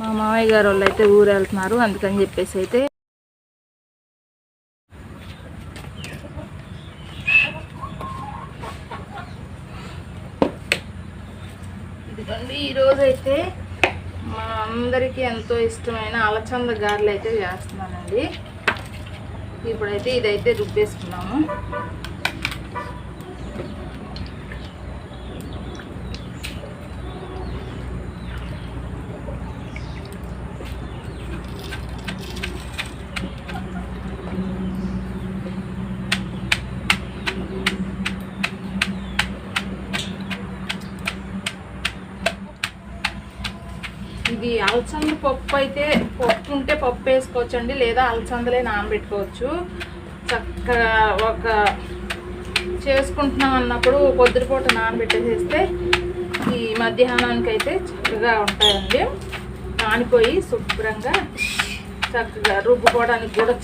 మా మామయ్య గారు వాళ్ళు అయితే ఊరు వెళ్తున్నారు అందుకని చెప్పేసి అయితే. ఇదిగోండి ఈరోజు అయితే మా అందరికీ ఎంతో ఇష్టమైన అలచంద గారెలు అయితే చేస్తున్నానండి. ఇప్పుడైతే ఇదైతే రుబ్బేసుకున్నాము. ఇది అలసంద పప్పు అయితే పప్పు ఉంటే పప్పు వేసుకోవచ్చండి లేదా అలసందలే నానబెట్టుకోవచ్చు చక్కగా ఒక చేసుకుంటున్నాం అన్నప్పుడు పొద్దుటిపూట నానబెట్టేసేస్తే ఈ మధ్యాహ్నానికి అయితే చక్కగా ఉంటాయండి. నానిపోయి శుభ్రంగా చక్కగా రుబ్బుకోవడానికి కూడా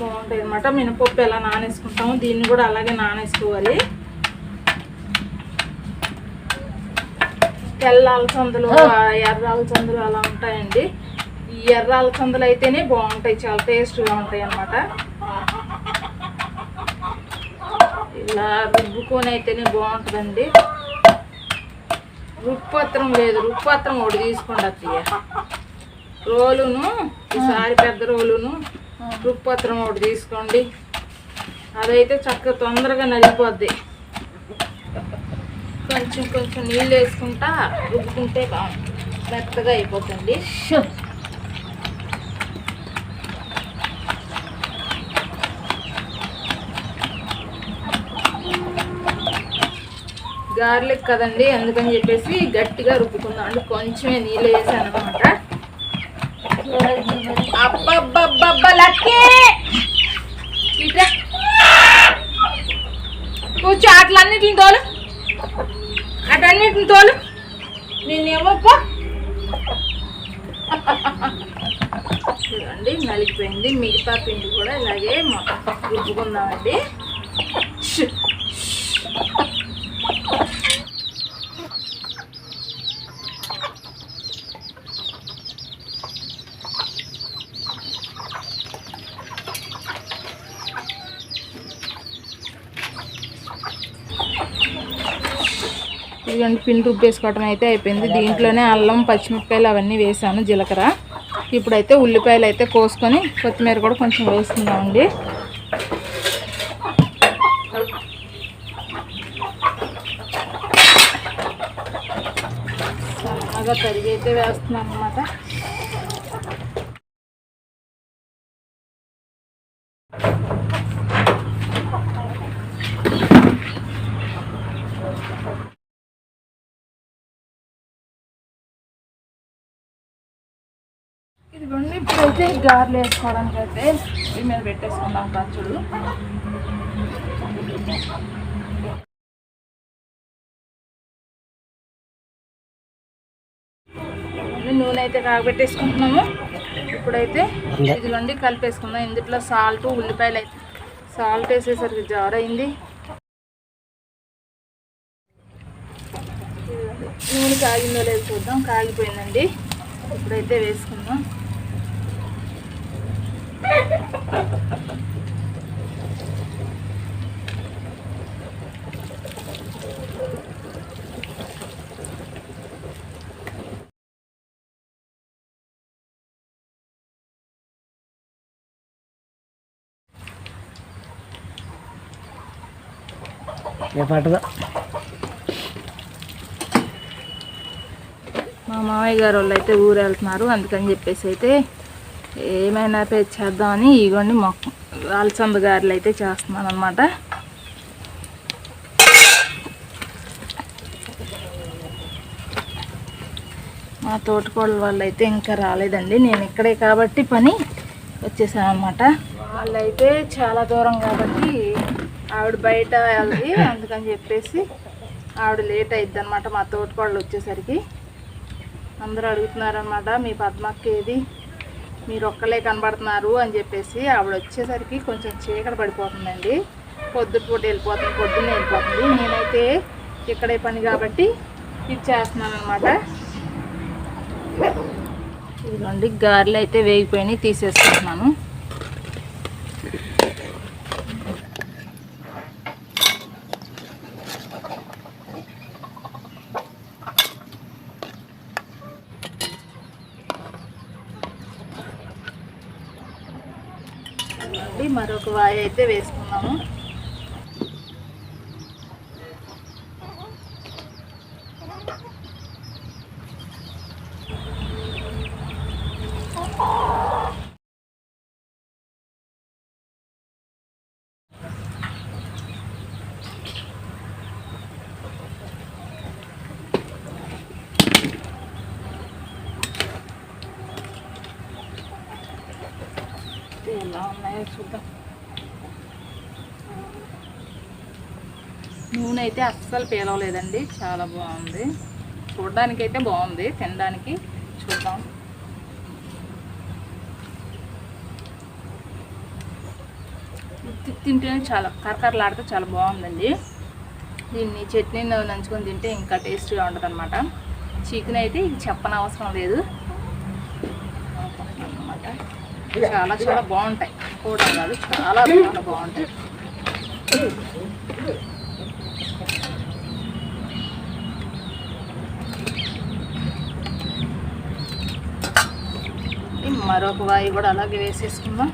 బాగుంటాయి అనమాట మినపప్పు ఎలా నానేసుకుంటాము దీన్ని కూడా అలాగే నానేసుకోవాలి. తెల్ల అలసందలు ఎర్ర అలసందలు అలా ఉంటాయండి. ఈ ఎర్ర అలసందలు అయితేనే బాగుంటాయి చాలా టేస్ట్గా ఉంటాయి అన్నమాట. ఇలా రుబ్బుకొని అయితేనే బాగుంటుందండి. రుప్పత్రం లేదు రుప్పత్రం ఒకటి తీసుకోండి అత్తయ్య. రోలును ఈసారి పెద్ద రోలును రుప్పత్రం ఒకటి తీసుకోండి. అదైతే చక్కగా తొందరగా నలిగిపోద్ది. కొంచెం కొంచెం నీళ్ళు వేసుకుంటా రుబ్బుకుంటే బాగుంటుంది మెత్తగా అయిపోతుంది. గార్లిక్ కదండి అందుకని చెప్పేసి గట్టిగా రుబ్బుకుందాం. అంటే కొంచెమే నీళ్ళు వేసాను అనమాట అబ్బబ్బబ్బబ్బ లక్కీ! కూర్చో అట్లన్నిటిని తోలు. అటన్నిటిని తోలు. నేనేమో చూడండి నలిగిపోయింది. మిగతా పిండి కూడా ఇలాగే రుబ్బుకుందామండి. ఇదిగోండి పిండి రుబ్బేసుకోవటం అయితే అయిపోయింది. దీంట్లోనే అల్లం పచ్చిమిరపకాయలు అవన్నీ వేసాను జీలకర్ర. ఇప్పుడైతే ఉల్లిపాయలు అయితే కోసుకొని కొత్తిమీర కూడా కొంచెం వేసుకుందామండి. బాగా తరిగి అయితే వేస్తున్నాను అనమాట ఇప్పుడైతే గారెలు వేసుకోవడానికి అయితే దీని మీద పెట్టేసుకుందాం ఖర్చులు నూనె అయితే కాగబెట్టేసుకుంటున్నాము. ఇప్పుడైతే ఇదిగోండి కలిపేసుకుందాం. ఇందులో సాల్ట్ ఉల్లిపాయలు అయితే సాల్ట్ వేసేసరికి జారైంది. నూనె కాగిందో లేదో చూద్దాం. కాగిపోయిందండి. ఇప్పుడైతే వేసుకుందాం. మా మామయ్య గారు వాళ్ళు అయితే ఊరు వెళ్తున్నారు అందుకని చెప్పేసి అయితే ఏమైనా పెంచేద్దామని ఇగోండి మొక్క అలసంద గారెలు అయితే చేస్తున్నాను అనమాట మా తోటకోళ్ళ వాళ్ళు అయితే ఇంకా రాలేదండి. నేను ఇక్కడే కాబట్టి పని వచ్చేసానమాట వాళ్ళైతే చాలా దూరం కాబట్టి ఆవిడ బయట వెళ్ళి అందుకని చెప్పేసి ఆవిడ లేట్ అయిద్ది అనమాట మా తోటకోళ్ళు వచ్చేసరికి. అందరూ అడుగుతున్నారనమాట మీ పద్మక్క ఏది? మీరు ఒక్కలే కనబడుతున్నారు అని చెప్పేసి ఆవిడ వచ్చేసరికి కొంచెం చీకట పడిపోతుందండి. పొద్దుపూట వెళ్ళిపోతుంది పొద్దున్నే వెళ్ళిపోతుంది. నేనైతే ఇక్కడే పని కాబట్టి ఇది చేస్తున్నాను అనమాట ఇదిగోండి గారెలు అయితే వేగిపోయినాయి తీసేసుకుంటున్నాను. మరొక వాయి అయితే వేసుకున్నాము ఎలా ఉన్నాయో చూద్దాం. నూనె అయితే అస్సలు పేలవలేదండి. చాలా బాగుంది. చూడడానికి అయితే బాగుంది. తినడానికి చూద్దాం. తింటేనే చాలా కరకరలాడితే చాలా బాగుందండి. దీన్ని చట్నీ నంచుకొని తింటే ఇంకా టేస్ట్గా ఉంటుంది అనమాట చికెన్ అయితే ఇది చెప్పనవసరం లేదు. చాలా చాలా బాగుంటాయి. కూడా కాదు చాలా చాలా బాగుంటాయి. మరొక వాయి కూడా అలాగే వేసేసుకుందాం.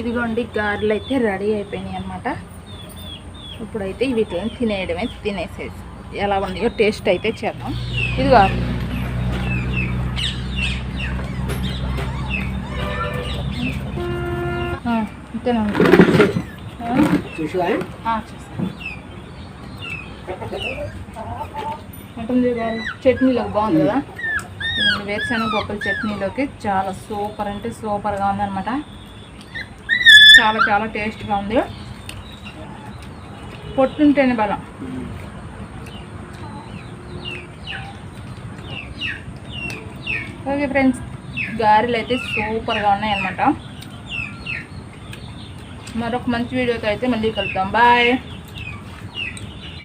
ఇదిగోండి గారెలు అయితే రెడీ అయిపోయినాయి అనమాట ఇప్పుడైతే వీటిని తినేయడమే తినేసేసి. ఎలా ఉన్నాయో టేస్ట్ అయితే చేద్దాం. ఇదిగో. ఉంటుంది గారు చట్నీలోకి బాగుంది కదా? ఇదిగోండి, వేరుశనగ పప్పుల చట్నీలోకి చాలా సూపర్ అంటే సూపర్గా ఉందన్నమాట. చాలా చాలా టేస్ట్గా ఉంది. పొట్టుంటేనే బలం. ఓకే ఫ్రెండ్స్ గారెలు అయితే సూపర్గా ఉన్నాయన్నమాట. మరొక మంచి వీడియోతో అయితే మళ్ళీ కలుద్దాం. బాయ్.